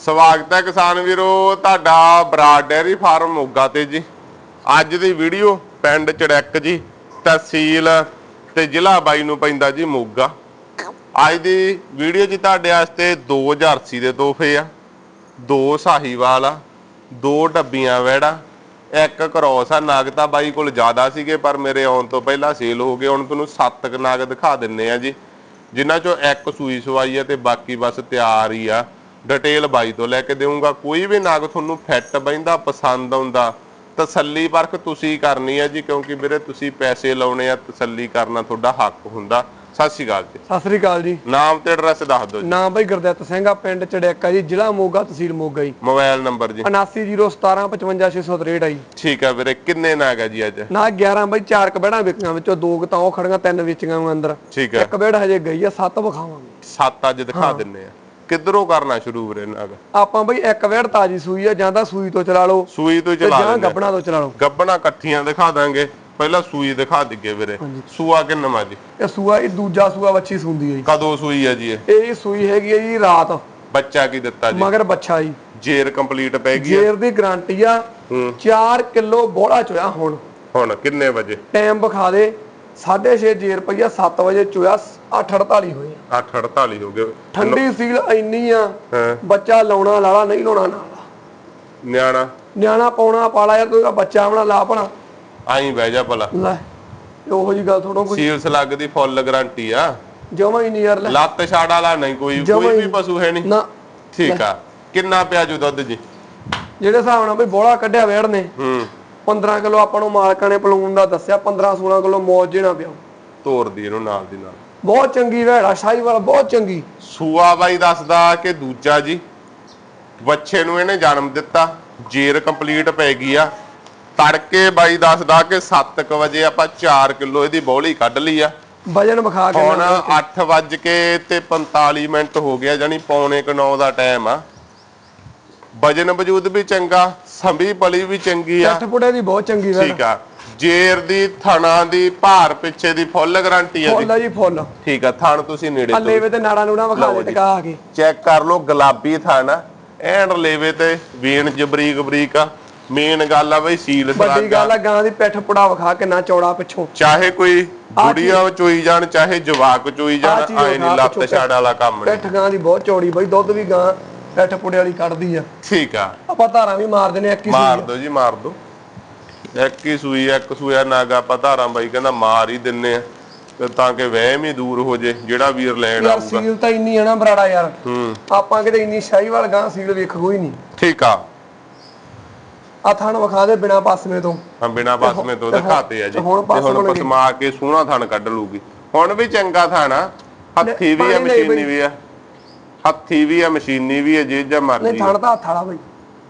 ਸਵਾਗਤ ਹੈ ਕਿਸਾਨ ਵੀਰੋ, ਤੁਹਾਡਾ ਬਰਾਡ ਡੈਰੀ ਫਾਰਮ ਮੋਗਾ ਤੇ ਜੀ। ਅੱਜ ਦੀ ਵੀਡੀਓ ਪਿੰਡ ਚੜੈਕ ਜੀ, ਤਹਿਸੀਲ ਤੇ ਜ਼ਿਲ੍ਹਾ ਬਾਈ ਨੂੰ ਪੈਂਦਾ ਜੀ ਮੋਗਾ। ਅੱਜ ਦੀ ਵੀਡੀਓ 'ਚ ਤੁਹਾਡੇ ਵਾਸਤੇ ਦੋ ਜਰਸੀ ਦੇ ਤੋਹਫੇ ਆ। ਦੋ ਸਾਹੀਵਾਲ ਆ, ਦੋ ਡੱਬੀਆਂ ਵੈੜਾ, ਇੱਕ ਕਰੋਸ ਆ। ਨਾਗ ਤਾਂ ਬਾਈ ਕੋਲ ਜ਼ਿਆਦਾ ਸੀਗੇ, ਪਰ ਮੇਰੇ ਆਉਣ ਤੋਂ ਪਹਿਲਾਂ ਸੇਲ ਹੋ ਗਏ। ਹੁਣ ਤੁਹਾਨੂੰ ਸੱਤ ਕੁ ਨਾਗ ਦਿਖਾ ਦਿੰਨੇ ਆ ਜੀ, ਜਿਨ੍ਹਾਂ ਚੋਂ ਇੱਕ ਸੂਈ ਸਵਾਈ ਆ ਤੇ ਬਾਕੀ ਬਸ ਤਿਆਰ ਹੀ ਆ। ਡਿਟੇਲ ਬਾਈ ਤੋਂ ਲੈ ਕੇ ਦੇਵਾਂਗਾ ਕੋਈ ਵੀ ਨਾਗ ਤੁਹਾਨੂੰ ਫਿੱਟ ਬੈਂਦਾ ਪਸੰਦ ਆਉਂਦਾ ਤਸੱਲੀ ਪਰਖ ਤੁਸੀਂ ਕਰਨੀ ਆ ਜੀ ਕਿਉਂਕਿ ਵੀਰੇ ਤੁਸੀਂ ਪੈਸੇ ਲਾਉਣੇ ਆ ਤਸੱਲੀ ਕਰਨਾ ਤੁਹਾਡਾ ਹੱਕ ਹੁੰਦਾ। ਸਤਿ ਸ਼੍ਰੀ ਅਕਾਲ ਜੀ। ਸਤਿ ਸ੍ਰੀ ਅਕਾਲ ਜੀ। ਨਾਮ ਤੇ ਐਡਰੈਸ ਦੱਸ ਦਿਓ ਜੀ। ਨਾਮ ਬਈ ਗੁਰਦਿੱਤ ਸਿੰਘ ਆ ਪਿੰਡ ਚੜਿਆਕਾ ਜੀ ਜ਼ਿਲ੍ਹਾ ਮੋਗਾ ਤਹਿਸੀਲ ਮੋਗਾ ਜੀ। ਮੋਬਾਈਲ ਨੰਬਰ ਜੀ। 7901755663 ਆ ਜੀ ਠੀਕ ਆ ਵੀਰੇ ਕਿੰਨੇ ਨਾਗ ਆ ਜੀ ਅੱਜ? ਨਾ 11 ਬਈ ਚਾਰ ਕਬੜਾਂ ਵਿਕੀਆਂ ਵਿੱਚੋਂ ਦੋ ਤਾਂ ਉਹ ਖੜੀਆਂ ਤਿੰਨ ਵੇਚੀਆਂ ਅੰਦਰ। ਠੀਕ ਹੈ। ਇੱਕ ਬੇੜ ਹਜੇ ਗਈ ਆ ਸੱਤ ਵਿਖਾਵਾਂਗੇ। ਸੱਤ ਅੱਜ ਦਿਖਾ ਦਿੰਨੇ ਆ। ਕਿੱਧਰੋਂ ਕਰਨਾ ਸ਼ੁਰੂ ਵੀਰੇ ਨਾਗ ਆਪਾਂ ਬਈ ਇੱਕ ਵੇੜ ਤਾਜੀ ਸੂਈ ਆ ਜਾਂ ਤਾਂ ਸੂਈ ਤੋਂ ਚਲਾ ਲਓ ਸੂਈ ਤੋਂ ਹੀ ਚਲਾ ਜਾਂ। ਗੱਬਣਾ ਤੋਂ ਚਲਾ ਲਓ। ਗੱਬਣਾ ਇਕੱਠੀਆਂ ਦਿਖਾ ਦਾਂਗੇ। ਪਹਿਲਾਂ ਸੂਈ ਦਿਖਾ ਦਿੱਗੇ ਵੀਰੇ। ਸੂਆ ਕਿੰਨਾ ਜੀ? ਇਹ ਸੂਆ ਇਹ ਦੂਜਾ ਸੂਆ ਵੱਛੀ ਸੁੰਦੀ ਜੀ। ਕਦੋਂ ਸੂਈ ਆ ਜੀ ਇਹ? ਇਹ ਸੂਈ ਹੈਗੀ ਆ ਜੀ ਰਾਤ। ਬੱਚਾ ਕੀ ਦਿੱਤਾ ਜੀ? ਮਗਰ ਬੱਚਾ ਜੀ। ਜੇਰ ਕੰਪਲੀਟ ਪੈ ਗਈ ਜੇਰ ਦੀ ਗਾਰੰਟੀ ਆ। ਹੂੰ। 4 ਕਿਲੋ ਬੋੜਾ ਚੋਇਆ ਹੁਣ। ਹੁਣ ਕਿੰਨੇ ਵਜੇ? ਟਾਈਮ ਵਿਖਾ ਦੇ। 6.5 ਜੇ ਰੁਪਈਆ 7 ਵਜੇ ਚੋਇਆ 8:48 ਹੋਏ ਆ। 8:48 ਹੋ ਗਏ। ਠੰਡੀ ਸੀਲ ਇੰਨੀ ਆ ਬੱਚਾ ਲਾਉਣਾ ਲਾਲਾ ਨਹੀਂ ਲਾਉਣਾ ਨਿਆਣਾ। ਨਿਆਣਾ ਪਾਉਣਾ ਪਾਲਾ ਯਾਰ ਤੂੰ ਬੱਚਾ ਆਪਣਾ ਲਾ ਪਣਾ ਆਈ ਬਹਿ ਜਾ ਭਲਾ। ਲੈ ਉਹੋ ਜੀ ਗੱਲ ਥੋੜੋ ਕੋਈ। ਸੀਲਸ ਲੱਗ ਦੀ ਫੁੱਲ ਗਾਰੰਟੀ ਆ। ਜਮਾ ਹੀ ਨਹੀਂ ਯਾਰ ਲੈ। ਲੱਤ ਛਾੜ ਵਾਲਾ ਨਹੀਂ ਕੋਈ ਕੋਈ। ਵੀ ਪਸ਼ੂ ਹੈ ਨਹੀਂ। ਨਾ। ਠੀਕ ਆ। ਕਿੰਨਾ ਪਿਆ ਜੂ ਦੁੱਧ ਜੀ? ਜਿਹੜੇ ਹਿਸਾਬ ਨਾਲ ਬਈ ਬੋਲਾ ਕੱਢਿਆ ਵੇੜ ਨੇ ਹੂੰ। 15 ਕਿਲੋ ਆਪਾਂ ਨੂੰ ਮਾਲਕਾਂ ਨੇ ਪਲੂਨ ਦਾ ਦੱਸਿਆ 15 16 ਕਿਲੋ ਮੌਜ ਜੇ ਨਾ ਪਿਆ ਤੋਰਦੀ ਇਹਨੂੰ ਨਾਲ ਦੀ ਨਾਲ। ਬਹੁਤ ਚੰਗੀ ਵੇੜਾ ਸ਼ਾਹੀ ਵਾਲਾ ਬਹੁਤ ਚੰਗੀ। ਸੂਆ ਬਾਈ ਦੱਸਦਾ ਕਿ ਦੂਜਾ ਜੀ ਬੱਚੇ ਨੂੰ ਇਹਨੇ ਜਨਮ ਦਿੱਤਾ ਜੇਰ ਕੰਪਲੀਟ ਪੈ ਗਈ ਆ। ਤੜਕੇ ਬਾਈ ਦੱਸਦਾ ਕਿ 7:00 ਵਜੇ ਆਪਾਂ 4 ਕਿਲੋ ਇਹਦੀ ਬੌਲੀ ਕੱਢ ਲਈ ਆ। ਵਜਨ ਵਿਖਾ ਕੇ ਹੁਣ ਨਾ 8 ਵੱਜ ਕੇ ਤੇ 45 ਮਿੰਟ ਹੋ ਗਿਆ ਜਾਨੀ ਪੌਣੇ ਕੁ 9 ਦਾ ਟਾਈਮ ਆ। ਵਜਨ ਵਜੂਦ ਵੀ ਚੰਗਾ ਸੰਭੀ ਪਲੀ ਵੀ ਚੰਗੀ ਆ। ਅੱਠ ਪੁੜੇ ਦੀ ਬਹੁਤ ਚੰਗੀ ਵੇੜ ਠੀਕ ਆ। ਜੇਰ ਦੀ ਥਣਾ ਦੀ ਭਾਰ ਪਿੱਛੇ ਦੀ ਫੁੱਲ ਗਾਰੰਟੀ ਆ ਫੁੱਲ ਜੀ ਫੁੱਲ। ਠੀਕ ਆ ਥਣ ਤੁਸੀਂ ਨੇੜੇ ਤੋਂ ਲੇਵੇ ਤੇ ਨਾੜਾ ਨੂੜਾ ਵਿਖਾ ਦੇ। ਟਕਾ ਆ ਕੇ। ਚੈੱਕ ਕਰ ਲਓ ਗੁਲਾਬੀ ਥਣ ਐਨ ਲੇਵੇ ਤੇ ਵੇਣ ਜਬਰੀਕ ਬਰੀਕ ਆ। ਮੇਨ ਗੱਲ ਆ ਬਈ ਸੀਲ ਵੱਡੀ ਸਰਾਗਾ ਗੱਲ ਆ ਗਾਂ ਦੀ ਪਿੱਠ ਪੁੜਾ ਵਿਖਾ ਕਿੰਨਾ ਚੌੜਾ ਪਿੱਛੋਂ। ਚਾਹੇ ਕੋਈ ਗੁੜੀਆ ਚੋਈ ਜਾਣ ਚਾਹੇ ਜਵਾਕ ਚੋਈ ਜਾਣ ਆਏ ਨਹੀਂ ਲੱਤ ਛਾੜ ਵਾਲਾ ਕੰਮ ਨਹੀਂ। ਪਿੱਠ ਗਾਂ ਦੀ ਬਹੁਤ ਚੌੜੀ ਬਈ ਦੁੱਧ ਵੀ ਗਾਂ ਪਿੱਠ ਪੁੜੇ ਵਾਲੀ ਕੱਢਦੀ ਆ। ਠੀਕ ਆ। ਆਪਾਂ ਧਾਰਾਂ ਵੀ ਮਾਰ ਆ ਇੱਕ ਹੀ ਮਾਰ ਸੂਈ ਦੋ ਜੀ ਮਾਰ ਦੋ ਇੱਕ ਹੀ ਸੂਈ ਆ, ਇੱਕ ਸੂਆ ਨਾਗਾ ਆਪਾਂ ਧਾਰਾਂ ਬਾਈ ਕਹਿੰਦਾ ਮਾਰ ਹੀ ਦਿੰਨੇ ਆ। ਤੇ ਤਾਂ ਕਿ ਵਹਿਮ ਹੀ ਦੂਰ ਹੋ ਜੇ ਜਿਹੜਾ ਵੀਰ ਲੈਣ ਯਾਰ ਆਊਗਾ। ਸੀਲ ਤਾਂ ਇੰਨੀ ਆ ਨਾ ਬਰਾੜਾ ਯਾਰ। ਹੂੰ। ਆਪਾਂ ਕਿਤੇ ਇੰਨੀ ਸ਼ਾਹੀਵਾਲ ਗਾਂ ਸੀਲ ਵੇਖ ਕੋਈ ਨਹੀਂ। ਠੀਕ ਆ। ਆ ਥਣ ਵਿਖਾ ਦੇ ਬਿਨਾ ਪਾਸਵੇਂ ਤੋਂ। ਹਾਂ ਬਿਨਾ ਬਸਮੇ ਤੋਂ ਤੇ ਦਿਖਾਤੇ ਆ ਜੀ। ਤੇ ਹੁਣ ਤੇ ਪਸਮ ਹੁਣ ਕੇ ਸੋਹਣਾ ਥਣ ਕੱਢ ਲੂਗੀ ਹੁਣ ਵੀ ਚੰਗਾ ਥਣ ਆ। ਹੱਥੀ ਵੀ ਆ ਪਾਣੀ ਲਈ ਮਸ਼ੀਨੀ ਵੀ ਆ। ਹੱਥੀ ਵੀ ਆ ਮਸ਼ੀਨੀ ਵੀ ਆ ਜੇ ਜਾਂ ਨਹੀਂ ਮਰਜ਼ੀ ਥਣ ਤਾਂ ਹੱਥ ਵਾਲਾ ਬਈ।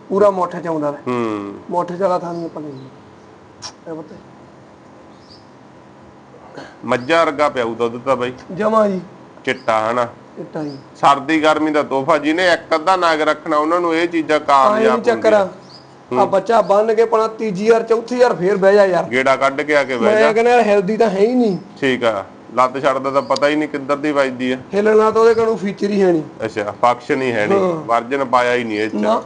ਪੂਰਾ ਮੋਠੇ ਚ ਆਉਂਦਾ ਹੂੰ। ਮੋਠੇ ਚ ਵਾਲਾ ਥਣ ਨਹੀਂ ਆਪਾਂ ਲੈਂਦੇ। ਇਹ ਮੱਝਾਂ ਵਰਗਾ ਪਿਆਉ ਦੁੱਧ ਤਾਂ ਬਾਈ। ਜਮਾ ਜੀ। ਚਿੱਟਾ ਹਨਾ? ਇੱਟਾ ਜੀ। ਸਰਦੀ ਗਰਮੀ ਦਾ ਤੋਹਫਾ ਜਿਹਨੇ ਇੱਕ ਅੱਧਾ ਨਾਗ ਰੱਖਣਾ ਉਹਨਾਂ ਨੂੰ ਇਹ ਚੀਜ਼ਾਂ ਕਾਮਯਾਬ ਨਹੀਂ ਚੱਕਰ ਆ। ਆ ਬੱਚਾ ਬੰਨ ਕੇ ਪਣਾ ਤੀਜੀ ਯਾਰ ਚੌਥੀ ਯਾਰ ਫੇਰ ਬਹਿ ਜਾ ਯਾਰ। ਗੇੜਾ ਕੱਢ ਕੇ ਆ ਕੇ ਬਹਿ ਜਾ। ਮੈਂ ਕਹਿੰਦਾ ਹੈਲਦੀ ਤਾਂ ਹੈ ਹੀ ਨਹੀਂ। ਠੀਕ ਆ। ਲੱਤ ਛੱਡਦਾ ਤਾਂ ਪਤਾ ਹੀ ਨਹੀਂ ਕਿੱਧਰ ਦੀ ਵੱਜਦੀ ਆ। ਹਿੱਲਣਾ ਤਾਂ ਉਹਦੇ ਕੋਲੋਂ ਫੀਚਰ ਹੀ ਹੈ ਨਹੀਂ। ਅੱਛਾ ਫੰਕਸ਼ਨ ਹੀ ਹੈ ਨਹੀਂ। ਵਰਜਨ ਪਾਇਆ ਹੀ ਨਹੀਂ ਇਹ ਚ।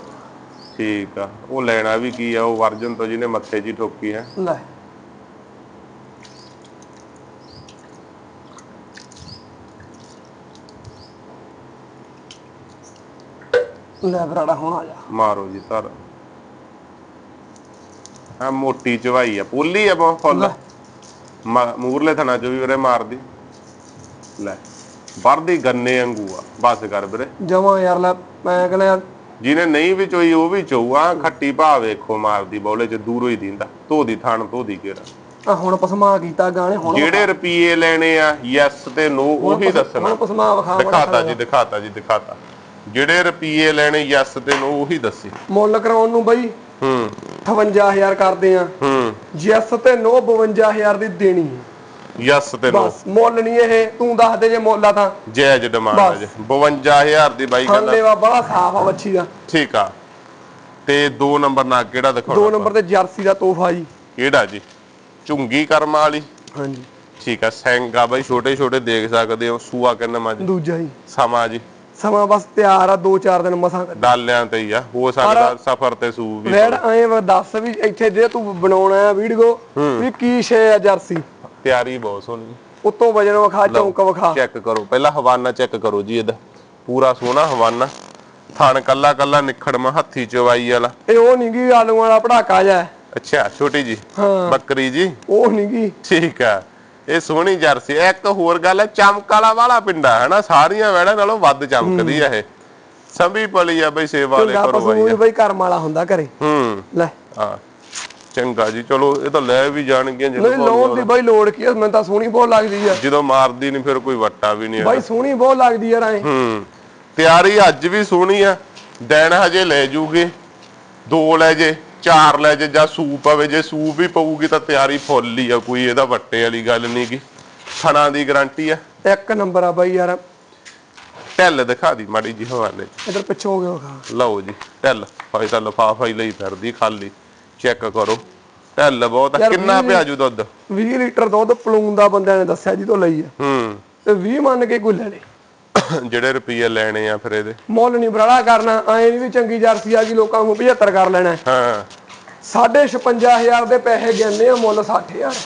ਠੀਕ ਆ। ਉਹ ਲੈਣਾ ਵੀ ਕੀ ਆ ਉਹ ਵਰਜਨ ਤੋਂ ਜਿਹਨੇ ਮੱਥੇ ਜੀ ਠੋਕੀ ਹੈ। ਲੈ। ਲੈ ਬਰਾੜਾ ਹੁਣ ਆ ਜਾ। ਮਾਰੋ ਜੀ ਧਰ। ਆ ਮੋਟੀ ਚਵਾਈ ਆ। ਪੋਲੀ ਆ ਬਹੁਤ ਫੁੱਲ। ਮੂਰਲੇ ਥਣਾ ਚ ਵੀ ਵੀਰੇ ਮਾਰਦੀ। ਲੈ ਵਰਦੀ ਗੰਨੇ ਵਾਂਗੂ ਆ। ਬਸ ਕਰ ਵੀਰੇ। ਜਮਾ ਯਾਰ ਲੈ ਮੈਂ ਕਹਿੰਦਾ ਯਾਰ ਜਿਹਨੇ ਨਹੀਂ ਵੀ ਚੋਈ ਉਹ ਵੀ ਚੋਊ। ਆ ਖੱਟੀ ਭਾ ਵੇਖੋ ਮਾਰਦੀ ਬੌਲੇ ਚ ਦੂਰੋਂ ਹੀ ਦਿੰਦਾ। ਧੋਦੀ ਥਣ ਧੋਦੀ ਕਿਹੜਾ ਆ ਹੁਣ ਪਸਮਾ ਕੀਤਾ ਗਾਣੇ ਹੁਣ ਜਿਹੜੇ ਰੁਪਏ ਲੈਣੇ ਆ ਯੈਸ ਤੇ ਨੋ ਉਹੀ ਦੱਸਣਾ। ਹੁਣ ਪਸਮਾ ਵਿਖਾ ਦਿਖਾਤਾ ਜੀ ਦਿਖਾਤਾ ਜੀ ਦਿਖਾਤਾ। ਜਿਹੜੇ ਰੁਪਏ ਲੈਣੇ ਯੈਸ ਤੇ ਨੋ ਉਹੀ ਦੱਸੀ। ਮੁੱਲ ਕਰਾਉਣ ਨੂੰ ਬਈ। ਹੂੰ। 58000 ਕਰਦੇ ਆ। ਹੂੰ। ਜੈਸ ਤੇ ਨੋ 52000 ਦੀ ਦੇਣੀ ਹੈ। ਯੈਸ ਤੇ ਨੋ। ਬਸ ਮੁੱਲ ਨਹੀਂ ਇਹ ਤੂੰ ਦੱਸ ਦੇ ਜੇ ਮੁੱਲ ਆ ਤਾਂ। ਜਾਇਜ਼ ਡਿਮਾਂਡ ਹੈ ਜੀ। 52000 ਦੀ ਬਾਈ ਕਹਿੰਦਾ ਵਾ ਬੜਾ ਸਾਫ਼ ਆ ਬੱਚੀ ਦਾ। ਠੀਕ ਆ। ਤੇ 2 ਨੰਬਰ ਨਾਲ ਕਿਹੜਾ ਦੋ ਦਿਖਾਉਣਾ ਨੰਬਰ ਤੇ ਜਰਸੀ ਦਾ ਤੋਹਫਾ ਜੀ। ਕਿਹੜਾ ਜੀ? ਝੁੰਗੀ ਕਰਮਾ ਵਾਲੀ। ਹਾਂਜੀ। ਠੀਕ ਆ ਸੈਂਗਾ ਬਾਈ ਛੋਟੇ ਛੋਟੇ ਦੇਖ ਸਕਦੇ ਹੋ। ਸੂਆ ਕਿੰਨਾ ਮਾ ਜੀ ਦੂਜਾ ਜੀ। ਸਮਾਂ ਜੀ। ਸਮਾਂ ਬਸ ਤਿਆਰ ਆ 2-4 ਦਿਨ ਮਸਾਂ ਡਾਲਿਆਂ ਤੇ ਹੀ ਆ। ਹੋ ਸਕਦਾ ਸਫਰ ਤੇ ਸੂ ਵੀ ਵੈੜ ਐਂ ਦੱਸ ਵੀ ਇੱਥੇ ਜੇ ਤੂੰ ਬਣਾਉਣਾ ਆ ਵੀਡੀਓ ਵੀ ਕੀ ਸ਼ੇ ਆ ਜਰਸੀ? ਤਿਆਰੀ ਬਹੁਤ ਸੋਹਣੀ। ਉੱਤੋਂ ਵਜਨ ਵਿਖਾ ਚੌਂਕ ਵਿਖਾ। ਚੈੱਕ ਕਰੋ। ਪਹਿਲਾਂ ਹਵਾਨਾ ਚੈੱਕ ਕਰੋ ਜੀ ਇਹਦਾ। ਪੂਰਾ ਸੋਹਣਾ ਹਵਾਨਾ। ਥਣ ਕੱਲਾ ਕੱਲਾ ਨਿਖੜਮਾ ਹੱਥੀ ਚਵਾਈ ਵਾਲਾ। ਇਹ ਉਹ ਨੀ ਗੀ ਆਲੂ ਵਾਲਾ ਪੜਾਕਾ ਜਾ ਅੱਛਾ ਛੋਟੀ ਜੀ। ਬੱਕਰੀ ਜੀ। ਉਹ ਨੀ ਗੀ ਠੀਕ ਆ। ਇਹ ਸੋਹਣੀ ਜਰਸੀ ਹੈ। ਇੱਕ ਹੋਰ ਗੱਲ ਹੈ ਚਮਕ ਵਾਲਾ ਵਾਲਾ ਪਿੰਡਾ ਹੈ ਨਾ ਸਾਰੀਆਂ ਵੈੜਾਂ ਨਾਲੋਂ ਵੱਧ ਚਮਕਦੀ ਆ ਇਹ। ਸੰਭੀ ਪਲੀ ਆ ਬਈ ਸੇਵਾ ਵਾਲੇ ਕਰੋ ਪਸ਼ੂ ਵੀ ਬਾਈ ਬਈ ਕਰਮ ਵਾਲਾ ਹੁੰਦਾ ਘਰੇ। ਹੂੰ। ਲੈ। ਹਾਂ ਚੰਗਾ ਜੀ ਚਲੋ ਇਹ ਤਾਂ ਲੈ ਵੀ ਜਾਣਗੀਆਂ ਨਹੀਂ ਜਦੋਂ ਲੋਨ ਦੀ ਬਈ ਲੋੜ ਕੀ ਆ ਮੈਨੂੰ ਤਾਂ ਸੋਹਣੀ ਬਹੁਤ ਲੱਗਦੀ ਆ। ਜਦੋਂ ਮਾਰਦੀ ਨਹੀਂ ਫਿਰ ਕੋਈ ਵੱਟਾ ਵੀ ਨਹੀਂ ਬਾਈ ਸੋਹਣੀ ਬਹੁਤ ਲੱਗਦੀ ਯਾਰ ਐ ਹੂੰ। ਤਿਆਰੀ ਅੱਜ ਵੀ ਸੋਹਣੀ ਆ ਦਿਨ ਹਜੇ ਲੈ ਜੂਗੇ ਦੋ ਲੈ ਜੇ। ਚਾਰ ਲੈ ਜੇ ਜਾਂ ਸੂਪ ਪਵੇ ਜੇ ਸੂਪ ਵੀ ਪਊਗੀ ਤਾਂ ਤਿਆਰੀ ਫੁੱਲ ਹੀ ਆ ਕੋਈ ਇਹਦਾ ਵੱਟੇ ਵਾਲੀ ਗੱਲ ਨਹੀਂ ਗੀ। ਥਣਾ ਦੀ ਗਾਰੰਟੀ ਆ। ਇੱਕ ਨੰਬਰ ਆ ਬਾਈ ਯਾਰ। ਢਿੱਲ ਦਿਖਾ ਦੀ ਮਾੜੀ ਜੀ ਹਵਾਲੇ। ਇਧਰ ਪਿੱਛੋਂ ਹੋ ਗਿਆ ਵਿਖਾ ਲਓ ਜੀ ਢਿੱਲ। ਭਾਈ ਤਾਂ ਲਫਾਫਾ ਹੀ ਲਈ ਫਿਰਦੀ ਖਾਲੀ। ਚੈੱਕ ਕਰੋ। ਢਿੱਲ ਬਹੁਤ ਆ। ਯਾਰ ਕਿੰਨਾ ਵੀਹ- ਪਿਆਜੂ ਦੁੱਧ? 20 ਲੀਟਰ ਦੁੱਧ ਪਲੂਨ ਦਾ ਬੰਦਿਆਂ ਨੇ ਦੱਸਿਆ ਜੀ ਤੋਂ ਲਈ ਆ। ਹੂੰ। ਤੇ 20 ਮੰਨ ਕੇ ਕੋਈ ਲੈ ਲੇ। ਜਿਹੜੇ ਰੁਪਈਏ ਲੈਣੇ ਆ ਫਿਰ ਇਹਦੇ। ਮੁੱਲ ਨਹੀਂ ਬਰਾੜਾ ਕਰਨਾ ਐ ਨਹੀਂ ਵੀ ਚੰਗੀ ਜਰਸੀ ਆ ਗਈ ਲੋਕਾਂ ਨੂੰ 75 ਕਰ ਲੈਣਾ। ਹਾਂ। ਸਾਢੇ 56000 ਦੇ ਪੈਸੇ ਗਿਣਨੇ ਆ ਮੁੱਲ 60000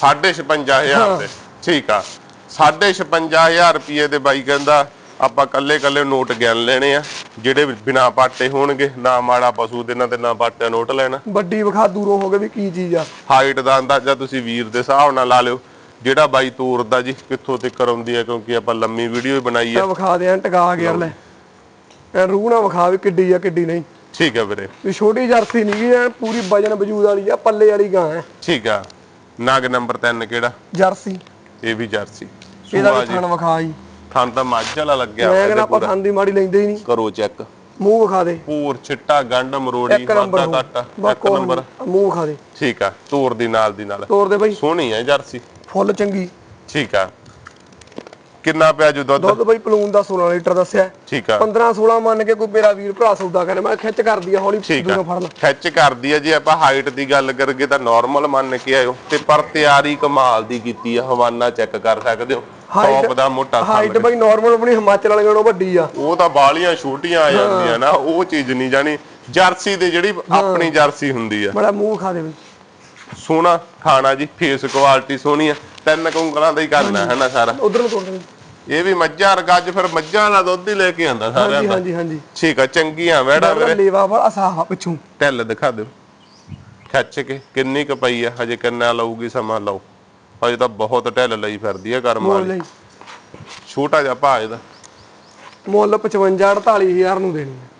ਸਾਢੇ 56000 ਦੇ ਠੀਕ ਆ। ਸਾਢੇ 56000 ਰੁਪਏ ਦੇ ਬਾਈ ਕਹਿੰਦਾ ਆਪਾਂ ਕੱਲੇ ਕੱਲੇ ਨੋਟ ਗਿਣ ਲੈਣੇ ਆ ਜਿਹੜੇ ਬਿਨਾ ਪਾਟੇ ਹੋਣਗੇ ਨਾ ਮਾੜਾ ਪਸ਼ੂ ਦੇ ਨਾ ਤੇ ਨਾ ਪਾਟਿਆ ਨੋਟ ਲੈਣਾ। ਵੱਡੀ ਵਿਖਾ ਦੂਰੋਂ ਹੋ ਗਏ ਵੀ ਕੀ ਚੀਜ਼ ਆ। ਹਾਈਟ ਦਾ ਅੰਦਾਜ਼ਾ ਤੁਸੀਂ ਵੀਰ ਦੇ ਹਿਸਾਬ ਨਾਲ ਲਾ ਲਿਓ। ਜਿਹੜਾ ਬਾਈ ਤੋਰਦਾ ਜੀ ਕਿੱਥੋਂ ਤੱਕ ਆਉਂਦੀ ਹੈ ਕਿਉਂਕਿ ਆਪਾਂ ਲੰਮੀ ਵੀਡੀਓ ਹੀ ਬਣਾਈ ਹੈ ਤਾਂ ਵਿਖਾ ਦੇ ਐਂ ਟਕਾ ਕੇ ਲੈ ਐ ਰੂਹ ਨਾ ਵਿਖਾ ਵੀ ਕਿੱਡੀ ਆ ਕਿੱਡੀ ਨਹੀਂ। ਠੀਕ ਹੈ ਵੀਰੇ। ਵੀ ਛੋਟੀ ਜਰਸੀ ਨਹੀਂ ਗੀ ਐਨ ਪੂਰੀ ਵਜਨ ਵਜੂਦ ਵਾਲੀ ਆ ਪੱਲੇ ਵਾਲੀ ਗਾਂ ਹੈ ਠੀਕ ਆ। ਨਾਗ ਨੰਬਰ 3 ਕਿਹੜਾ? ਜਰਸੀ। ਇਹ ਵੀ ਜਰਸੀ। ਇਹਦਾ ਵੀ ਥਣ ਵਿਖਾ ਜੀ। ਥਣ ਤਾਂ ਮੱਝ ਵਾਲਾ ਲੱਗਿਆ ਮੈਂ ਕਹਿੰਦਾ ਇਹਦੇ ਆਪਾਂ। ਥਣ ਦੀ ਮਾੜੀ ਲੈਂਦੇ ਹੀ ਨਹੀਂ। ਕਰੋ ਚੈੱਕ ਮੂੰਹ ਵਿਖਾ ਦੇ। ਪੂਰ ਚਿੱਟਾ ਗੰਢ ਮਰੋੜੀ ਘੱਟ। ਬਸ ਇੱਕ ਨੰਬਰ। ਮੂੰਹ ਵਿਖਾ ਦੇ। ਠੀਕ ਆ। ਤੋਰ ਦੀ ਨਾਲ ਦੀ ਨਾਲ। ਤੋਰ ਦੇ ਬਈ। ਸੋਹਣੀ ਹੈ ਜਰਸੀ। ਫੁੱਲ ਚੰਗੀ। ਠੀਕ ਆ। ਕਿੰਨਾ ਪਿਆ ਜੂ ਦੁੱਧ? ਦੁੱਧ ਬਈ ਪਲੂਨ ਦਾ 16 ਲੀਟਰ ਦੱਸਿਆ। ਠੀਕ ਆ। 15 16 ਮੰਨ ਕੇ ਕੋਈ ਮੇਰਾ ਵੀਰ ਭਰਾ ਸੌਦਾ ਕਰੇ। ਮੈਂ ਖਿੱਚ ਕਰਦੀ ਆ ਹੌਲੀ ਦੂਰੋਂ ਫੜ ਲਾ। ਖਿੱਚ ਕਰਦੀ ਆ ਜੇ ਆਪਾਂ ਹਾਈਟ ਦੀ ਗੱਲ ਕਰਗੇ ਤਾਂ ਨਾਰਮਲ ਮੰਨ ਕੇ ਆਇਓ। ਤੇ ਪਰ ਤਿਆਰੀ ਕਮਾਲ ਦੀ ਕੀਤੀ ਆ ਹਵਾਨਾ ਚੈੱਕ ਕਰ ਸਕਦੇ ਹੋ। ਟੌਪ ਦਾ ਮੋਟਾ ਥਣ ਹਾਈਟ ਬਈ ਨਾਰਮਲ ਆਪਣੀ ਹਿਮਾਚਲ ਵਾਲਿਆਂ ਨਾਲੋਂ ਵੱਡੀ ਆ। ਉਹ ਤਾਂ ਬਾਲੀਆਂ ਛੋਟੀਆਂ ਆ ਜਾਂਦੀਆਂ ਨਾ ਉਹ ਚੀਜ਼ ਨਹੀਂ ਜਾਣੀ। ਜਰਸੀ ਦੇ ਜਿਹੜੀ ਆਪਣੀ ਜਰਸੀ ਹੁੰਦੀ ਆ। ਬੜਾ ਮੂੰਹ ਵਿਖਾ ਦੇ ਬਈ। ਸੋਹਣਾ ਖਾਣਾ ਜੀ ਫੇਸ ਕੁਆਲਿਟੀ ਸੋਹਣੀ ਆ ਤਿੰਨ ਕੁੰਗਲਾਂ ਦਾ ਹੀ ਕਰਨਾ ਹੈ ਨਾ ਸਾਰਾ। ਉਧਰ ਨੂੰ ਤੋੜ ਦੇ ਇਹ ਵੀ ਮੱਝਾਂ ਵਰਗਾ ਅੱਜ ਫਿਰ ਮੱਝਾਂ ਦਾ ਦੁੱਧ ਹੀ ਲੈ ਕੇ ਆਂਦਾ ਸਾਰਿਆਂ ਦਾ। ਹਾਂਜੀ ਹਾਂਜੀ। ਠੀਕ ਆ ਚੰਗੀਆਂ ਵੈੜਾ ਵੀਰੇ। ਲੇਵਾ ਸਾਫ਼ ਆ ਪਿੱਛੋਂ। ਢਿੱਲ ਦਿਖਾ ਦਿਓ। ਖੱਚ ਕੇ ਕਿੰਨੀ ਕੁ ਪਈ ਆ ਹਜੇ ਕਿੰਨਾ ਲਊਗੀ ਸਮਾਂ ਲਓ। ਹਜੇ ਤਾਂ ਬਹੁਤ ਢਿੱਲ ਲਈ ਫਿਰਦੀ ਆ ਕਰਮ ਵਾਲੀ। ਛੋਟਾ ਜਿਹਾ ਭਾਅ ਇਹਦਾ। ਮੁੱਲ 55 48000 ਨੂੰ ਦੇਣੀ ਆ।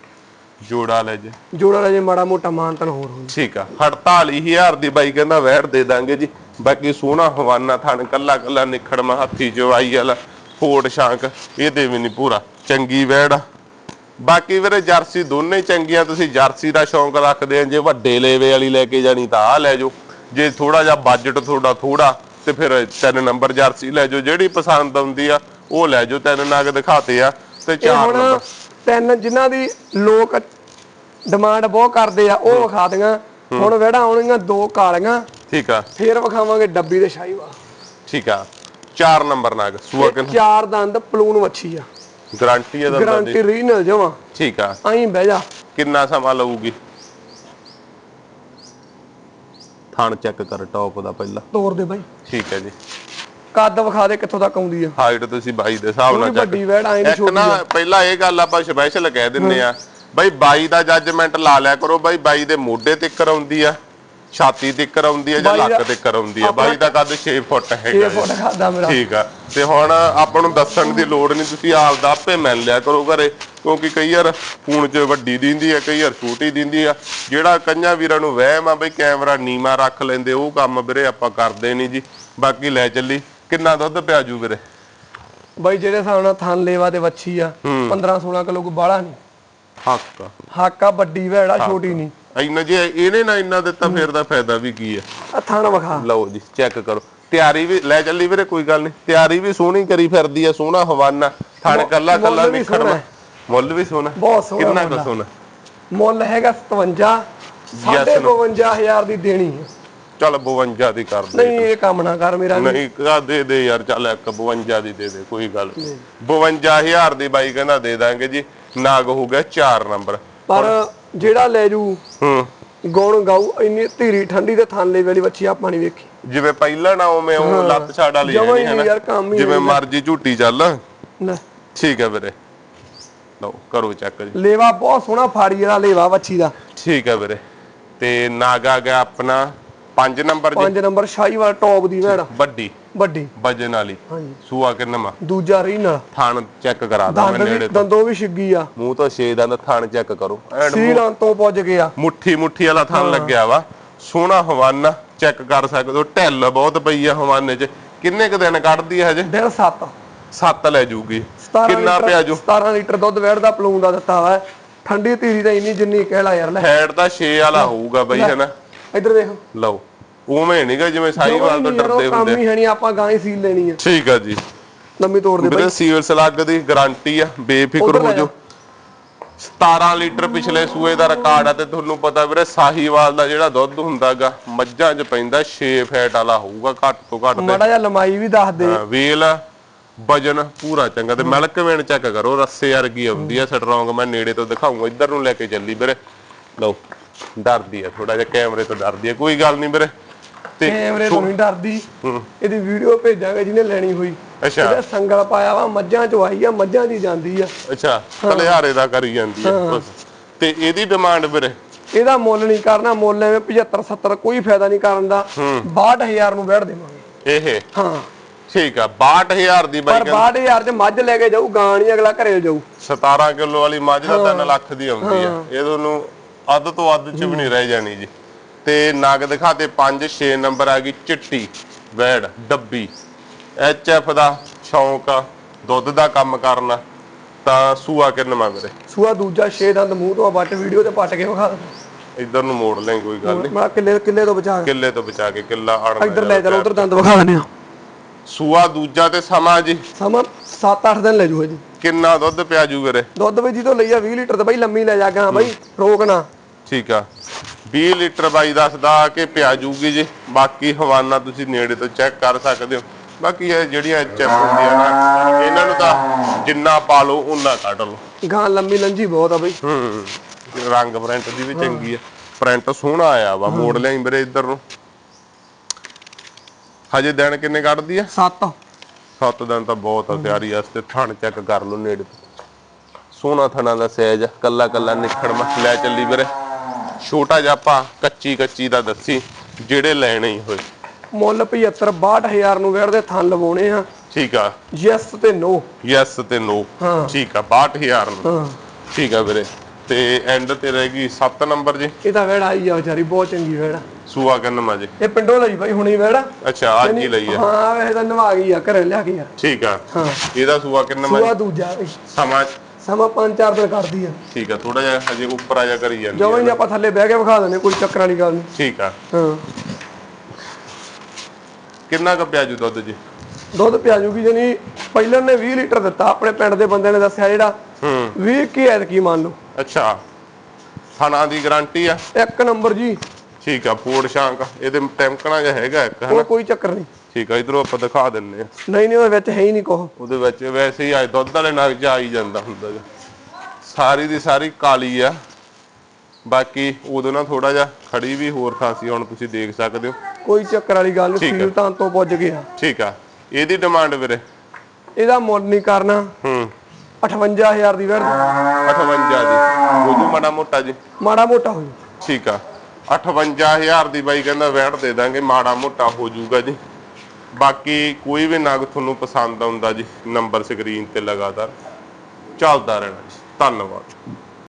ਜੋੜਾ ਲੈ ਜੇ। ਜੋੜਾ ਰਾਜੇ ਮਾੜਾ ਮੋਟਾ ਮਾਨਤਨ ਹੋਰ ਹੋਈ ਠੀਕ ਆ। 48000 ਦੀ ਬਾਈ ਕਹਿੰਦਾ ਵੈੜ ਦੇ ਦਾਂਗੇ ਜੀ। ਬਾਕੀ ਸੋਹਣਾ ਹਵਾਨਾ ਥਣ ਕੱਲਾ ਕੱਲਾ ਨਿਖੜਮਾ ਹੱਥੀ ਚਵਾਈ ਵਾਲਾ ਫੋੜ ਸ਼ਾਂਕ ਇਹਦੇ ਵੀ ਨਹੀਂ ਪੂਰਾ। ਚੰਗੀ ਆ। ਬਾਕੀ ਵੀਰੇ ਜਰਸੀ ਦੋਨੇ ਚੰਗੀਆਂ ਤੁਸੀਂ ਜਰਸੀ ਦਾ ਸ਼ੌਂਕ ਰੱਖਦੇ ਆ। ਜੇ ਵੱਡੇ ਲੇਵੇ ਵਾਲੀ ਲੈ ਕੇ ਜਾਣੀ ਤਾਂ ਆ ਲੈ ਜਾਓ। ਜੇ ਥੋੜਾ ਜਿਹਾ ਬਜਟ ਤੁਹਾਡਾ ਥੋੜਾ ਤੇ ਫਿਰ ਤਿੰਨ ਨੰਬਰ ਜਰਸੀ ਲੈ ਜਾਓ। ਜਿਹੜੀ ਪਸੰਦ ਆਉਂਦੀ ਆ ਉਹ ਲੈ ਜਾਓ। ਤਿੰਨ ਨਗ ਦਿਖਾਤੇ ਆ ਤੇ ਚਾਰ ਨੰਬਰ। ਤਿੰਨ ਜਿਨ੍ਹਾਂ ਦੀ ਲੋਕ ਡਿਮਾਂਡ ਬਹੁਤ ਕਰਦੇ ਆ ਉਹ ਵਿਖਾ ਦੀਆਂ। ਹੁਣ ਵਿਹੜਾ ਆਉਣਗੀਆਂ ਦੋ ਕਾਲੀਆਂ। ਠੀਕ ਆ। ਫੇਰ ਵਿਖਾਵਾਂਗੇ ਡੱਬੀ ਦੇ ਸ਼ਾਹੀਵਾਲ ਠੀਕ ਆ। ਚਾਰ ਨੰਬਰ ਨਗ ਸੂਆ ਕਿੰਨਾ? ਚਾਰ ਦੰਦ ਪਲੂਨ ਵੱਛੀ ਆ। ਗਾਰੰਟੀ ਆ ਦੰਦਾਂ ਦੀ। ਗਾਰੰਟੀ ਰੀਨਲ ਜਮਾ ਠੀਕ ਆ। ਆਈ ਬਹਿ ਜਾ। ਕਿੰਨਾ ਸਮਾਂ ਲਊਗੀ? ਥਣ ਚੈੱਕ ਕਰ ਟੌਪ ਦਾ ਪਹਿਲਾਂ। ਤੋਰ ਦੇ ਬਾਈ। ਠੀਕ ਹੈ ਜੀ। ਕੱਦ ਵਿਖਾ ਦੇ ਕਿੱਥੋਂ ਤੱਕ ਆਉਂਦੀ ਆ। ਹਾਈਟ ਤੁਸੀਂ ਬਾਈ ਦੇ ਹਿਸਾਬ ਨਾਲ ਵੱਡੀ ਵੈੜ ਨਹੀਂ ਇੱਕ ਨਾ ਪਹਿਲਾਂ ਇਹ ਗੱਲ ਆਪਾਂ ਸਪੈਸ਼ਲ ਕਹਿ ਦਿੰਨੇ ਆ ਬਾਈ ਬਾਈ ਦਾ ਜੱਜਮੈਂਟ ਲਾ ਲਿਆ ਕਰੋ ਬਾਈ ਬਾਈ ਦੇ ਮੋਢੇ ਤੇ ਕਰਾਉਂਦੀ ਆ ਛਾਤੀ ਤੇ ਕਰਾਉਂਦੀ ਆ ਜਾਂ ਲੱਕ ਤੇ ਕਰਾਉਂਦੀ ਆ। ਬਾਈ ਦਾ ਕੱਦ 6 ਫੁੱਟ ਹੈਗਾ 6 ਜੀ। ਫੁੱਟ ਖਾਦਾ ਮੇਰਾ। ਠੀਕ ਆ। ਤੇ ਹੁਣ ਆਪਾਂ ਨੂੰ ਦੱਸਣ ਦੀ ਲੋੜ ਨਹੀਂ ਤੁਸੀਂ ਆਪ ਦਾ ਆਪੇ ਮੰਨ ਲਿਆ ਕਰੋ ਘਰੇ ਕਿਉਂਕਿ ਕਈ ਵਾਰ ਫੋਨ 'ਚ ਵੱਡੀ ਦਿੰਦੀ ਆ ਕਈ ਵਾਰ ਛੋਟੀ ਦਿੰਦੀ ਆ। ਜਿਹੜਾ ਕਈਆਂ ਵੀਰਾਂ ਨੂੰ ਵਹਿਮ ਆ ਬਈ ਕੈਮਰਾ ਨੀਮਾ ਰੱਖ ਲੈਂਦੇ ਉਹ ਕੰਮ ਵੀਰੇ ਆਪਾਂ ਕਰਦੇ ਨਹੀਂ ਜੀ। ਬਾਕੀ ਲੈ ਚੱਲੀ। ਕਿੰਨਾ ਦੁੱਧ ਪਿਆ ਜੂ ਵੀਰੇ? ਬਾਈ ਜਿਹੜੇ ਹਿਸਾਬ ਨਾਲ ਥਣ ਲੇਵਾ ਤੇ ਵੱਛੀ ਆ 15 16 ਕਿਲੋ ਕੋ ਨਹੀਂ। ਹੱਕ। ਹੱਕ ਆ ਵੱਡੀ ਵੈੜਾ ਛੋਟੀ ਨਹੀਂ। ਇੰਨਾ ਜੇ ਇਹਨੇ ਨਾ ਇੰਨਾ ਦਿੱਤਾ ਫਿਰ ਦਾ ਫਾਇਦਾ ਵੀ ਕੀ ਆ? ਆ ਥਣ ਵਿਖਾ। ਲਓ ਜੀ ਚੈੱਕ ਕਰੋ। ਤਿਆਰੀ ਵੀ ਲੈ ਚੱਲੀ ਵੀਰੇ ਕੋਈ ਗੱਲ ਨਹੀਂ। ਤਿਆਰੀ ਵੀ ਸੋਹਣੀ ਕਰੀ ਫਿਰਦੀ ਆ ਸੋਹਣਾ ਹਵਾਨਾ। ਥਣ ਕੱਲਾ ਕੱਲਾ ਵੀ ਸੋਹਣਾ। ਮੁੱਲ ਵੀ ਸੋਹਣਾ। ਬਹੁਤ ਸੋਹਣਾ ਕਿੰਨਾ ਕੁ। ਸੋਹਣਾ। ਮੁੱਲ ਹੈਗਾ 57 Yes, no. 55000 ਦੀ ਦੇਣੀ ਹੈ। ਚੱਲ 52 ਦੀ ਕਰ ਦੇ ਨਹੀਂ ਇਹ ਕੰਮ ਨਾ ਕਰ ਮੇਰਾ ਵੀ। ਨਹੀਂ ਕਾ ਦੇ ਦੇ ਯਾਰ ਚੱਲ ਇੱਕ 52 ਦੀ ਦੇ ਦੇ ਕੋਈ ਗੱਲ ਨੀ। 52000 ਦੀ ਬਾਈ ਕਹਿੰਦਾ ਦੇ ਦਾਂਗੇ ਜੀ ਨਾਗ ਹੋ ਗਿਆ 4 ਨੰਬਰ। ਪਰ ਜਿਹੜਾ ਲੈ ਜੂ ਹੂੰ। ਗੌਣ ਗਾਉ ਇੰਨੀ ਧੀਰੀ ਠੰਡੀ ਤੇ ਥਾਲੇ ਵਾਲੀ ਬੱਚੀ ਆਪਾਂ ਨਹੀਂ ਵੇਖੀ। ਜਿਵੇਂ ਪਹਿਲਾਂ ਨਾ ਉਵੇਂ ਉਹ ਲੱਤ ਛਾੜ ਵਾਲੀ ਜਮਾਂ ਹੀ ਯਾਰ, ਕੰਮ ਹੀ ਜਿਵੇਂ ਨਹੀਂ। ਮਰਜ਼ੀ ਝੂਟੀ ਚੱਲ। ਲੈ। ਠੀਕ ਹੈ ਵੀਰੇ। ਲਓ ਕਰੋ ਚੈੱਕ ਜੀ। ਲੇਵਾ ਬਹੁਤ ਸੋਹਣਾ ਫਾੜੀ ਵਾਲਾ ਲੇਵਾ ਬੱਚੀ ਦਾ। ਠੀਕ ਹੈ ਵੀਰੇ। ਤੇ ਨਾਗ ਆ ਗਿਆ ਆਪਣਾ 5 ਨੰਬਰ ਜੀ। ਪੰਜ ਨੰਬਰ ਸ਼ਾਹੀਵਾਲ ਟੌਪ ਦੀ ਭੈਣ। ਵੱਡੀ। ਵੱਡੀ। ਵਜਨ ਵਾਲੀ। ਹਾਂਜੀ। ਸੂਆ ਕਿੰਨਾ ਦੂਜਾ ਰਹੀ ਨਾਲ ਥਾਣ ਚੈੱਕ ਕਰਾ ਦਾਂ ਮੈਂ ਨੇੜੇ ਤੋਂ। ਦੰਦੋਂ ਵੀ ਛਿੱਗੀ ਆ। ਮੂੰਹ ਤੋਂ ਛੇ ਦੰਦ ਥਾਣ ਚੈੱਕ ਕਰੋ। ਸੀਰਾਂ ਤੋਂ ਪੁੱਜ ਗਿਆ। ਮੁੱਠੀ ਮੁੱਠੀ ਵਾਲਾ ਥਾਣ ਲੱਗਿਆ ਵਾ। ਸੋਹਣਾ ਹਵਾਨਾ ਚੈੱਕ ਕਰ ਸਕਦੇ ਹੋ। ਢਿੱਲ ਬਹੁਤ ਪਈ ਆ ਹਵਾਨੇ 'ਚ। ਕਿੰਨੇ ਕੁ ਦਿਨ ਕੱਢਦੀ ਹੈ ਹਜੇ? ਦਿਨ 7 ਸੱਤ ਲੈ ਜੂਗੀ। 17 ਕਿੰਨਾ ਪਿਆ ਜੂ? 17 ਲੀਟਰ ਦੁੱਧ ਵੈੜ ਦਾ ਪਲੂਨ ਦਾ ਦਿੱਤਾ ਵਾ। ਠੰਡੀ ਧੀਰੀ ਤਾਂ ਇੰਨੀ ਜਿੰਨੀ ਕਹਿਲਾ ਯਾਰ ਲੈ। ਫੈਟ ਦਾ 6 ਵਾਲਾ ਹੋਊਗਾ ਬਈ ਹਨਾ ਇੱਧਰ ਦੇਖ। ਲਓ ਉਵੇਂ ਨਹੀਂਗਾ ਜਿਵੇਂ ਸਾਈਵਾਲ ਤੋਂ ਡਰਦੇ ਕੰਮ ਹੁੰਦੇ ਹੀ ਹੈ ਨਹੀਂ ਆਪਾਂ ਗਾਂ ਹੀ ਸੀਲ ਲੈਣੀ ਆ। ਠੀਕ ਆ ਜੀ। ਲੰਮੀ ਤੋੜ ਦੇ ਵੀਰੇ ਸੀਲ ਸਲੱਗ ਦੀ ਗਾਰੰਟੀ ਆ ਬੇਫਿਕਰ ਹੋ ਜਾਓ। 17 ਲੀਟਰ ਪਿਛਲੇ ਸੂਏ ਦਾ ਰਿਕਾਰਡ ਆ ਤੇ ਤੁਹਾਨੂੰ ਪਤਾ ਵੀਰੇ ਸਾਹੀਵਾਲ ਦਾ ਜਿਹੜਾ ਦੁੱਧ ਹੁੰਦਾਗਾ ਮੱਝਾਂ 'ਚ ਪੈਂਦਾ 6 ਫੈਟ ਵਾਲਾ ਹੋਊਗਾ ਘੱਟ ਤੋਂ ਘੱਟ ਤੇ। ਮਾੜਾ ਜਿਹਾ ਲੰਮਾਈ ਵੀ ਦੱਸ ਦੇ। ਹਾਂ, ਵੇਲ ਵਜਨ ਪੂਰਾ ਚੰਗਾ ਤੇ ਮਿਲਕ ਵੇਣ ਚੈੱਕ ਕਰੋ ਰੱਸੇ ਵਰਗੀ ਆਉਂਦੀ ਆ ਸਟਰੋਂਗ ਮੈਂ ਨੇੜੇ ਤੋਂ ਦਿਖਾਉਂਗਾ ਇੱਧਰ ਨੂੰ ਲੈ ਕੇ ਚੱਲੀ ਵੀਰੇ। ਲਓ। ਡਰਦੀ ਆ ਥੋੜਾ ਜਿਹਾ ਕੈਮਰੇ ਤੋਂ ਡਰਦੀ ਆ ਕੋਈ ਗੱਲ ਨਹੀਂ ਵੀਰੇ। ਤੇ ਕੈਮਰੇ ਤੋਂ ਨਹੀਂ ਡਰਦੀ। ਇਹਦੀ ਵੀਡੀਓ ਭੇਜਾਂਗੇ ਜਿਹਨੇ ਲੈਣੀ ਹੋਈ। ਅੱਛਾ। ਇਹਦਾ ਸੰਗਲ ਪਾਇਆ ਵਾ ਮੱਝਾਂ ਚ ਆਈ ਆ ਮੱਝਾਂ ਦੀ ਜਾਂਦੀ ਆ। ਅੱਛਾ ਕਲਿਆਰੇ ਦਾ ਕਰੀ ਜਾਂਦੀ ਆ। ਤੇ ਇਹਦੀ ਡਿਮਾਂਡ ਵੀਰੇ? ਇਹਦਾ ਮੁੱਲ ਨਹੀਂ ਕਰਨਾ ਮੁੱਲ ਐਵੇਂ 75 70 ਕੋਈ ਫਾਇਦਾ ਨਹੀਂ ਕਰਨ ਦਾ। 62000 ਨੂੰ ਵੜ ਦੇਵਾਂਗੇ। ਇਹ? ਹਾਂ। ਠੀਕ ਆ 62000 ਦੀ ਬਾਈ ਪਰ 62000 ਚ ਮੱਝ ਲੈ ਕੇ ਜਾਊ ਗਾਂ ਨਹੀਂ ਅਗਲਾ ਘਰੇ ਜਾਊ। 17 ਕਿਲੋ ਵਾਲੀ ਮੱਝ ਦਾ 3 ਲੱਖ ਦੀ ਆਉਂਦੀ ਆ। ਇਹ ਤੁਹਾਨੂੰ ਅੱਧ ਤੋਂ ਅੱਧ ਚ ਵੀ ਨਹੀਂ ਰਹਿ ਜਾਣੀ ਜੀ। ਤੇ ਨਗ ਦਿਖਾਤੇ 5 6 ਨੰਬਰ ਆ ਗਈ ਚਿੱਟੀ ਵੈੜ ਡੱਬੀ। ਐਚ ਐਫ ਦਾ ਸ਼ੌਂਕ ਆ ਦੁੱਧ ਦਾ ਕੰਮ ਕਰਨਾ ਤਾਂ ਸੂਆ ਕਿੰਨਵਾ ਵੀਰੇ ਸੂਆ ਦੂਜਾ 6 ਦੰਦ ਮੂੰਹ ਤੋਂ ਵੱਟ ਵੀਡੀਓ ਤੇ ਪੱਟ ਕੇ ਵਿਖਾ ਇੱਧਰ ਨੂੰ ਮੋੜ ਲੈ ਕੋਈ ਗੱਲ ਨਹੀਂ। ਮੈਂ ਕਿੱਲੇ ਕਿੱਲੇ ਤੋਂ ਬਚਾ ਕੇ। ਕਿੱਲੇ ਤੋਂ ਬਚਾ ਕੇ ਕਿੱਲਾ ਅੜਨਾ ਇੱਧਰ ਲੈ ਚਲੋ ਉਧਰ ਦੰਦ ਵਿਖਾ ਦਿੰਦੇ ਆ ਸੂਆ ਦੂਜਾ ਤੇ ਸਮਾਂ ਜੀ। ਸਮਾਂ 7-8 ਦਿਨ ਲੈ ਜੂ ਜੀ। ਕਿੰਨਾ ਦੁੱਧ ਪਿਆ ਜੂ ਵੀਰੇ? ਦੁੱਧ ਵੀ ਜੀ ਤੋਂ ਲਈ ਆ 20 ਲੀਟਰ ਤੇ ਬਈ ਲੰਮੀ ਲੈ ਜਾ ਗਾ ਬਈ ਰੋਕ ਨਾ ਠੀਕ ਆ। 20 ਲੀਟਰ ਬਾਈ ਦੱਸਦਾ ਕਿ ਪਿਆ ਜੂਗੀ ਜੀ। ਬਾਕੀ ਹਵਾਨਾ ਤੁਸੀਂ ਨੇੜੇ ਤੋਂ ਚੈੱਕ ਕਰ ਸਕਦੇ ਹੋ। ਬਾਕੀ ਇਹ ਜਿਹੜੀਆਂ ਚੈਪ ਹੁੰਦੀਆਂ ਨਾ ਇਹਨਾਂ ਨੂੰ ਤਾਂ ਜਿੰਨਾ ਪਾ ਲਓ ਉਨਾ ਕੱਢ ਲਓ। ਗਾਂ ਲੰਮੀ ਲੰਜੀ ਬਹੁਤ ਆ ਬਈ। ਹੂੰ ਰੰਗ ਪ੍ਰਿੰਟ ਦੀ ਵੀ ਚੰਗੀ ਆ। ਪ੍ਰਿੰਟ ਸੋਹਣਾ ਆਇਆ ਵਾ ਮੋੜ ਲਿਆਈ ਮੇਰੇ ਇੱਧਰ ਨੂੰ। ਹਜੇ ਦਿਨ ਕਿੰਨੇ ਕੱਢਦੀ ਆ? 7 ਸੱਤ ਦਿਨ ਤਾਂ ਬਹੁਤ ਆ ਤਿਆਰੀ ਵਾਸਤੇ ਥਣ ਚੈੱਕ ਕਰ ਲਓ ਨੇੜੇ ਤੋਂ। ਸੋਹਣਾ ਥਣਾ ਦਾ ਸਾਈਜ਼ ਕੱਲਾ ਕੱਲਾ ਨਿਖੜ ਮੱਛ ਲੈ ਚੱਲੀ ਵੀਰੇ। ਛੋਟਾ ਜਿਹਾ ਆਪਾਂ ਕੱਚੀ ਕੱਚੀ ਦਾ ਦੱਸੀ ਜਿਹੜੇ ਲੈਣੇ ਹੀ ਹੋਏ। ਮੁੱਲ 75 62000 ਨੂੰ ਵੇੜ ਦੇ ਥਣ ਲਵਾਉਣੇ ਆ। ਠੀਕ ਆ। ਯੈਸ ਤੇ ਨੋ ਯੈਸ ਤੇ ਨੋ। ਠੀਕ ਆ 62000 ਨੂੰ। ਹਾਂ। ਠੀਕ ਆ ਵੀਰੇ। ਤੇ ਐਂਡ ਤੇ ਰਹਿ ਗਈ 7 ਨੰਬਰ ਜੀ। ਇਹ ਤਾਂ ਵੇੜ ਆਈ ਆ ਵਿਚਾਰੀ ਬਹੁਤ ਚੰਗੀ ਵੇੜ। ਸੂਆ ਕੰਨਮਾ ਜੀ। ਇਹ ਪਿੰਡੋਂ ਲਈ ਬਈ ਹੁਣੀ ਵੇੜ। ਅੱਛਾ ਅੱਜ ਹੀ ਲਈ ਆ। ਹਾਂ ਵੇ ਤਾਂ ਨਵਾ ਗਈ ਆ ਘਰੇ ਲਿਆ ਕੇ ਆ। ਠੀਕ ਆ। ਹਾਂ। ਇਹਦਾ ਸੂਆ ਕਿੰਨਮਾ ਸੂਆ ਜੀ? ਦੂਜਾ ਸਮਾਂ ਸਮਾਂ 5-4 ਦਿਨ ਕਰਦੀ ਆ। ਠੀਕ ਆ ਥੋੜਾ ਜਿਹਾ ਹਜੇ ਉੱਪਰ ਆ ਜਾ ਕਰੀ ਜਾਂਦੀ ਜਦੋਂ ਆ ਹੀ ਆਪਾਂ ਥੱਲੇ ਬਹਿ ਕੇ ਵਿਖਾ ਦਿੰਦੇ ਕੋਈ ਚੱਕਰ ਵਾਲੀ ਗੱਲ ਨਹੀਂ। ਠੀਕ ਆ। ਹਾਂ। ਕਿੰਨਾ ਕੁ ਪਿਆ ਜੂ ਦੁੱਧ ਜੀ? ਦੁੱਧ ਪਿਆ ਜੂਗੀ ਜਣੀ ਪਹਿਲਾਂ ਨੇ 20 ਲੀਟਰ ਦਿੱਤਾ ਆਪਣੇ ਪਿੰਡ ਦੇ ਬੰਦੇ ਨੇ ਦੱਸਿਆ ਜਿਹੜਾ ਹੂੰ। 20 ਕੀ ਐਤਕੀ ਮੰਨ ਲਓ। ਅੱਛਾ। ਥਣਾ ਦੀ ਗਾਰੰਟੀ ਆ? ਇੱਕ ਨੰਬਰ ਜੀ। ਠੀਕ ਆ ਫੋੜ ਸ਼ਾਂਕ ਇਹਦੇ ਟੈਂਕਣਾ ਜਿਹਾ ਹੈਗਾ ਇੱਕ ਉਹ ਹਨਾ? ਕੋਈ ਚੱਕਰ ਨਹੀਂ। ਠੀਕ ਆ ਇਧਰੋਂ ਆਪਾਂ ਦਿਖਾ ਦਿੰਨੇ ਆ। ਨਹੀਂ ਨਹੀਂ ਉਹਦੇ ਵਿੱਚ ਹੈ ਹੀ ਨਹੀਂ ਕੁਛ। ਉਹਦੇ ਵਿੱਚ ਵੈਸੇ ਹੀ ਅੱਜ ਦੁੱਧ ਵਾਲੇ ਨਗ ਚ ਆ ਹੀ ਜਾਂਦਾ ਹੁੰਦਾ ਗਾ। ਸਾਰੀ ਦੀ ਸਾਰੀ ਕਾਲੀ ਆ। ਬਾਕੀ ਉਦੋਂ ਨਾ ਥੋੜਾ ਜਿਹਾ ਖੜੀ ਵੀ ਹੋਰ ਥਾਂ ਸੀ ਹੁਣ ਤੁਸੀਂ ਦੇਖ ਸਕਦੇ ਹੋ। ਕੋਈ ਚੱਕਰ ਵਾਲੀ ਗੱਲ ਨਹੀਂ ਠੀਕ ਆ। ਸੀਲ ਤਾਂ ਤੋਂ ਪੁੱਜ ਗਿਆ। ਠੀਕ ਆ। ਇਹਦੀ ਡਿਮਾਂਡ ਵੀਰੇ? ਇਹਦਾ ਮੁੱਲ ਨਹੀਂ ਕਰਨਾ। ਹੂੰ। 58000 ਦੀ ਵੇੜ 58 ਦੀ ਉਹਨੂੰ ਮਾੜਾ ਮੋਟਾ ਜੀ। ਮਾੜਾ ਮੋਟਾ ਹੋ ਜਾਊ। ਠੀਕ ਆ। 58000 ਦੀ ਬਾਈ ਕਹਿੰਦਾ ਵੈਟ ਦੇ ਦਾਂਗੇ, ਮਾੜਾ ਮੋਟਾ ਹੋ ਜਾਊਗਾ ਜੀ। ਬਾਕੀ ਕੋਈ ਵੀ ਨਗ ਤੁਹਾਨੂੰ ਪਸੰਦ ਆਉਂਦਾ ਜੀ, ਨੰਬਰ ਸਕਰੀਨ ਤੇ ਲਗਾਤਾਰ। ਚੱਲਦਾ ਰਹਿਣਾ ਜੀ। ਧੰਨਵਾਦ।